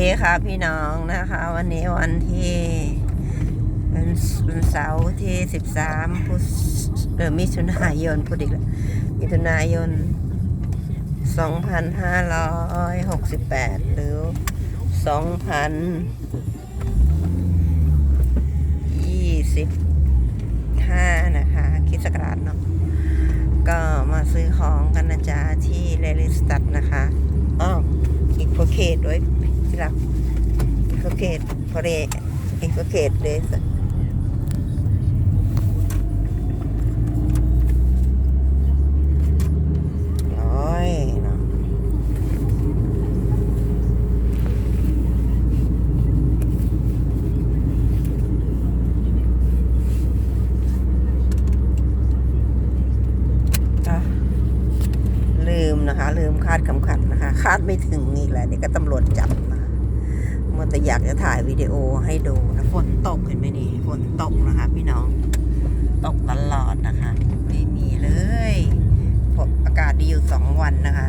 ดีค่ะพี่น้องนะคะ วันนี้วันที่เป็นวันเสาร์ที่13พฤศเดือมิถุนายนพูดอีกแล้วมิถุนายน2568หรือ2025นยี่สิบห้านะคะคิดสกราชเนาะก็มาซื้อของกันนะจ๊ะที่เรลิสตัดนะคะอ้าวอีกโปรเคดด้วย ที่รักอีกโปรเคดพอเรอีกโปรเคดเดสร้อยเนาะอะลืมนะคะ ลืมคาดคำขัดนะคะ คาดไม่ถึงอีกแหล้วนี่ก็ตำรวจจับนะ แต่อยากจะถ่ายวิดีโอให้ดูนะฝนตกเห็นไหมนี่ฝนตกนะคะ พี่น้องตกตลอดนะคะ ไม่มีเลยอากาศดีอยู่สองวันนะคะ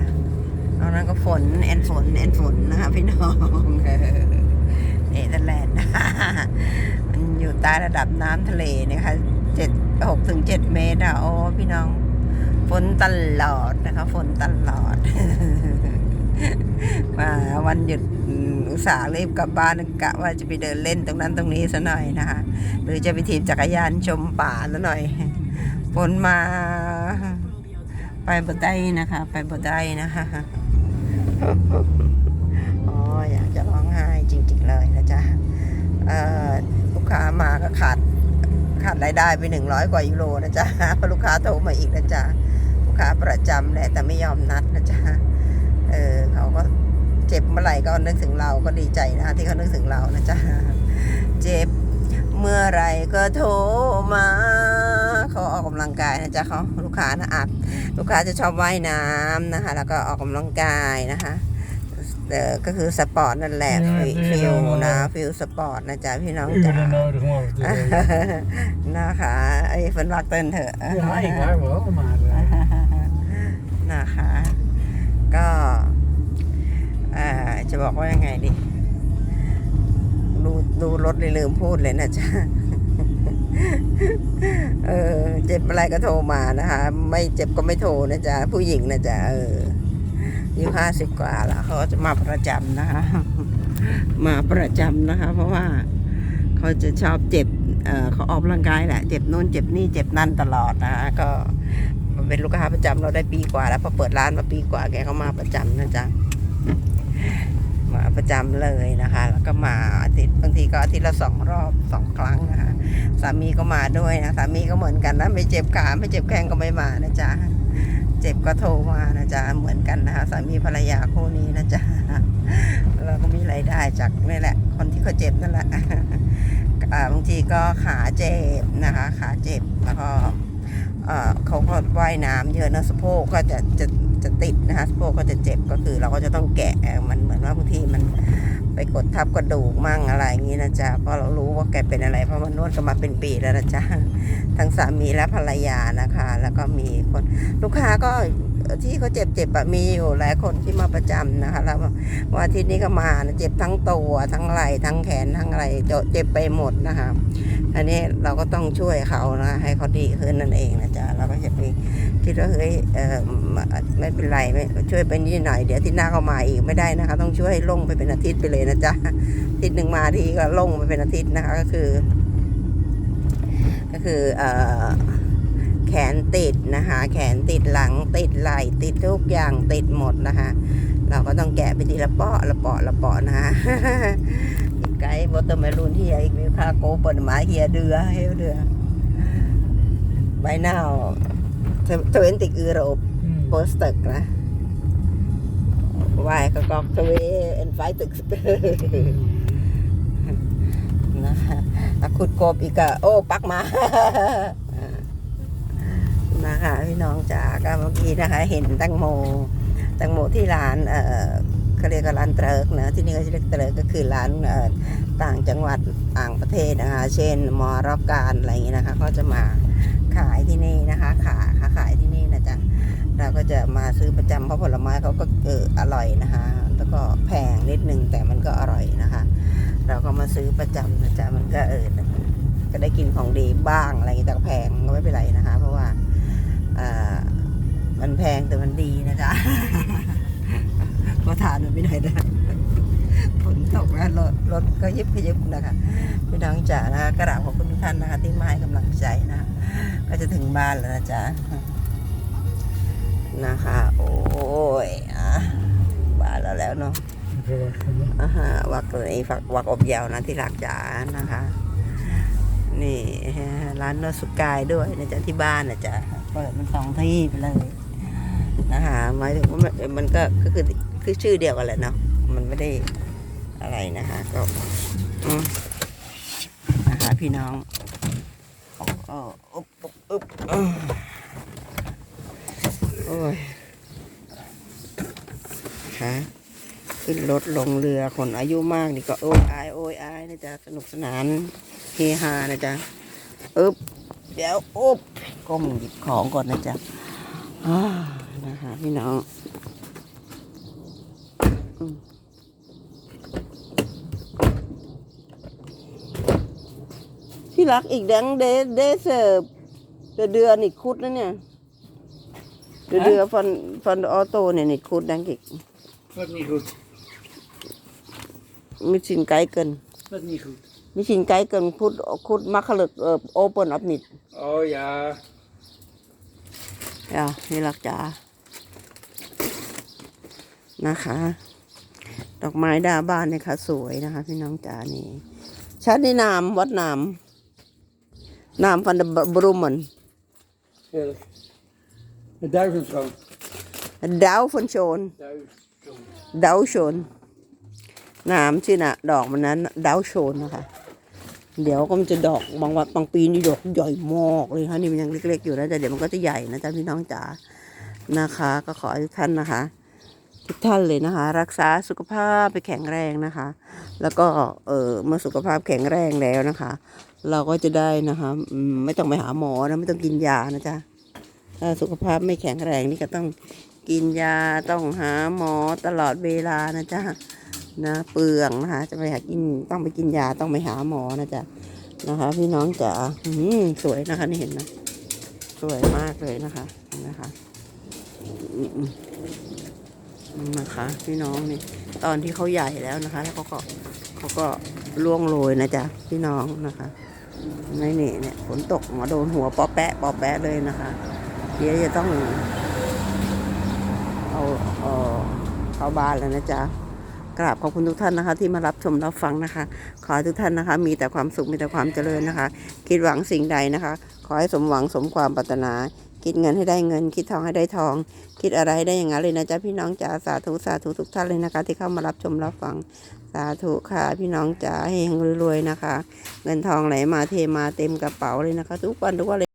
นอกนั้นก็ฝนแอนฝนแอนฝนนะคะพี่น้องเออเนเธอร์แลนด์มันอยู่ใต้ระดับน้ำทะเลนะคะเจ็ดหกถึงเจ็ดเมตรอะโอ้พี่น้องฝนตลอดนะคะฝนตลอดมาวันหยุด สาห์รีบกลับบ้านกะว่าจะไปเดินเล่นตรงนั้นตรงนี้ซะหน่อยนะคะหรือจะไปถีบจักรยานชมป่าซะหน่อยฝนมา ไปบ่ได้นะคะ ไปบ่ได้นะคะอ๋ออยากจะร้องไห้จริง ๆ เลยนะจ๊ะลูกค้ามาก็ขาดขาดรายได้ไปหนึ่งร้อยกว่ายูโรนะจ๊ะพราะลูกค้าโทรมาอีกนะจ๊ะลูกค้าประจำแหละแต่ไม่ยอมนัดนะจ๊ะเออ จ็บเมื่อไหร่ก็นึกถึงเราก็ดีใจนะที่เขานึกถึงเรานะจ๊ะเจ็บเมื่อไหรก็โทรมาเขาออกกำลังกายนะจ๊ะเขาลูกค้านะอัดลูกค้าจะชอบว่ายน้ำนะคะ แล้วก็ออกกำลังกายนะคะเออก็คือสปอร์ตนั่นแหละฟิฟิลนะฟิลสปอร์ตนะจ๊ะพี่น้องจ๋า Uren nodig om over te rijden. นะคะไอ้เฟินรักเต้นเถอะ Ja, ik wou wel, maar... eh, นะคะก็เอ่อ จะบอกว่ายังไงดีดูดูรถเลยลืมพูดเลยนะจ๊ะเออเจ็บอะไรก็โทรมานะคะ ไม่เจ็บก็ไม่โทรนะจ๊ะผู้หญิงนะจ๊ะเอออายุห้าสิบกว่าแล้วเขาจะมาประจำนะคะ มาประจำนะคะ เพราะว่าเขาจะชอบเจ็บเออเขาออกกำลังกายแหละเจ็บนู่นเจ็บนี่เจ็บนั่นตลอดนะคะก็เป็นลูกค้าประจำเราได้ปีกว่า แล้วพอเปิดร้านมาปีกว่าแกก็มาประจำนะจ๊ะ มาประจำเลยนะคะ แล้วก็มาอาทิตย์บางทีก็อาทิตย์ละสองรอบสองครั้งนะคะสามีก็มาด้วยนะสามีก็เหมือนกันนะไม่เจ็บขาไม่เจ็บแข้งก็ไม่มานะจ๊ะเจ็บก็โทรมานะจ๊ะเหมือนกันนะคะสามีภรรยาคู่นี้นะจ๊ะเราก็มีรายได้จากนี่แหละ คนที่เขาเจ็บนั่นแหละบางทีก็ขาเจ็บนะคะ ขาเจ็บแล้วก็ เขาก็ว่ายน้ำเยอะนะสะโพกก็จะจะจะติดนะคะสะโพกก็จะเจ็บก็คือเราก็จะต้องแกะมันเหมือนว่าบางทีมันไปกดทับกระดูกมั่งอะไรอย่างนี้นะจ๊ะเพราะเรารู้ว่าแกเป็นอะไรเพราะมันนวดกันมาเป็นปีแล้วนะจ๊ะทั้งสามีและภรรยานะคะ แล้วก็มีคนลูกค้าก็ ที่เขาเจ็บเจ็บอะมีอยู่หลายคนที่มาประจำนะคะแล้ววันอาทิตย์นี้ก็มานะเจ็บทั้งตัวทั้งไหล่ทั้งแขนทั้งอะไรเจ็บไปหมดนะคะอันนี้เราก็ต้องช่วยเขานะให้เขาดีขึ้นนั่นเองนะจ๊ะเราก็จะไปคิดว่าเฮ้ยไม่เป็นไรไม่ช่วยไปนิดหน่อยเดี๋ยวที่หน้าเขามาอีกไม่ได้นะคะ ต้องช่วยให้ลงไปเป็นอาทิตย์ไปเลยนะจ๊ะอาทิตย์หนึ่งมาทีก็ลงไปเป็นอาทิตย์นะคะก็คือ ก็คือเอ่อ นติดนะคะ แขนติดหลังติดไหล่ติดทุกอย่างติดหมดนะคะ เราก็ต้องแกะไปทีละเปาะละเปาะละเปาะนะคะไกด์บอตเมลูนที่อีกมีค่าโกเปิดหมายเฮียเดือเฮลเดือ by now 20 euro hmm. per stuk นะวายก็กอกทเวเอ็นไฟตึกนะคะอะขุดกบอีกอะโอ้ ปักมา นะคะพี่น้องจ๋าก็เมื่อกี้นะคะเห็นตังโมตังโมที่ร้านเออเขาเรียกว่าร้านเตริกนะที่นี่เขาเรียกเตริกก็คือร้านต่างจังหวัดต่างประเทศนะคะ เช่นมอรอบการอะไรอย่างเงี้ยนะคะ ก็จะมาขายที่นี่นะคะขาขาขายที่นี่นะจ๊ะเราก็จะมาซื้อประจำเพราะผลไม้เขาก็เอออร่อยนะคะ แล้วก็แพงนิดนึงแต่มันก็อร่อยนะคะ เราก็มาซื้อประจำนะจ๊ะมันก็เออก็ได้กินของดีบ้างอะไรอย่างงี้แต่แพงก็ไม่เป็นไรนะคะ เพราะว่า มันแพงแต่มันดีนะจ๊ะก็ทานมันไม่ได้นะฝนตกแล้วรถรถก็ยิบขยิบนะคะพี่น้องจ๋านะคะกราบขอบคุณทุกท่านนะคะ ที่มาให้กำลังใจนะคะก็จะถึงบ้านแล้วนะจ๊ะนะคะ โอ้ยอะบ้านแล้วแล้วเนาะวักเลยฝักวักอบยาวนะที่รักจ๋านะคะ นี่ร้านโนสุกายด้วยนะจ๊ะที่บ้านนะจ๊ะ เปิดมันสองที่ไปเลยนะคะหมายถึงว่ามันมันก็ก็คือคือชื่อเดียวกันแหละเนาะมันไม่ได้อะไรนะคะก็นะคะพี่น้องอออุ๊บอุ๊บอุ๊บโอ้ยคะขึ้นรถลงเรือคนอายุมากนี่ก็โอ้ยอายโอ้ยอายนะจ๊ะสนุกสนานเฮฮานะจ๊ะอึ๊บ เดี๋ยวอุ๊บก้มหยิบของก่อนนะจ๊ะอ่านะคะพี่น้องอืมที่รักอีกแดงเดเดเซอร์เดือเดือนอีกคุดนะเนี่ยเดือเดือฟันฟันออโต้เนี่ยนี่คุดดังอีก Wat niet goed. Misschien kijken. Wat niet goed. Misschien kijken. Goed, goed makkelijk uh, open of niet. Oh ja. ja นี่หลักจ๋านะคะ ดอกไม้ดาบ้านเนี่ยค่ะสวยนะคะ พี่น้องจ๋านี่ชัดในนามวัดนามนามฟันบรูมัน Heerlijk. Een duizendvrouw. ดาวฟันโชน Duizend. ดาวโชน น้ำชื่อน่ะดอกมันนั้นดาวโชนนะคะ เดี๋ยวก็มันจะดอกบางวันบางปีนี่ดอกใหญ่มากเลยค่ะนี่มันยังเล็ก ๆ อยู่นะแต่เดี๋ยวมันก็จะใหญ่นะจ๊ะพี่น้องจ๋านะคะ ก็ขอทุกท่านนะคะ ทุกท่านเลยนะคะ รักษาสุขภาพไปแข็งแรงนะคะ แล้วก็เออเมื่อสุขภาพแข็งแรงแล้วนะคะ เราก็จะได้นะคะไม่ต้องไปหาหมอนะไม่ต้องกินยานะจ๊ะถ้าสุขภาพไม่แข็งแรงนี่ก็ต้องกินยาต้องหาหมอตลอดเวลานะจ๊ะ นะ เปลืองนะคะ จะไปหากินต้องไปกินยาต้องไปหาหมอนะจ๊ะนะคะ พี่น้องจ๋าสวยนะคะนี่เห็นไหมสวยมากเลยนะคะนไหมคะนะคะ พี่น้องนี่ตอนที่เขาใหญ่แล้วนะคะ แล้วเขาก็เขาก็ล่วงโรยนะจ๊ะพี่น้องนะคะไม่นี่เนี่ยฝนตกมาโดนหัวปอแปะปอแปะเลยนะคะ เดี๋ยวจะต้อง เอาเอ่อเข้าบ้านแล้วนะจ๊ะ กราบขอบคุณทุกท่านนะคะ ที่มารับชมรับฟังนะคะ ขอให้ทุกท่านนะคะ มีแต่ความสุขมีแต่ความเจริญนะคะ คิดหวังสิ่งใดนะคะ ขอให้สมหวังสมความปรารถนา คิดเงินให้ได้เงิน คิดทองให้ได้ทอง คิดอะไรได้อย่างนั้นเลยนะจ๊ะพี่น้องจ๋าสาธุสาธุทุกท่านเลยนะคะ ที่เข้ามารับชมรับฟังสาธุค่ะพี่น้องจ๋าให้เฮงรวยๆนะคะ เงินทองไหลมาเทมาเต็มกระเป๋าเลยนะคะ ทุกวันทุกวันเลย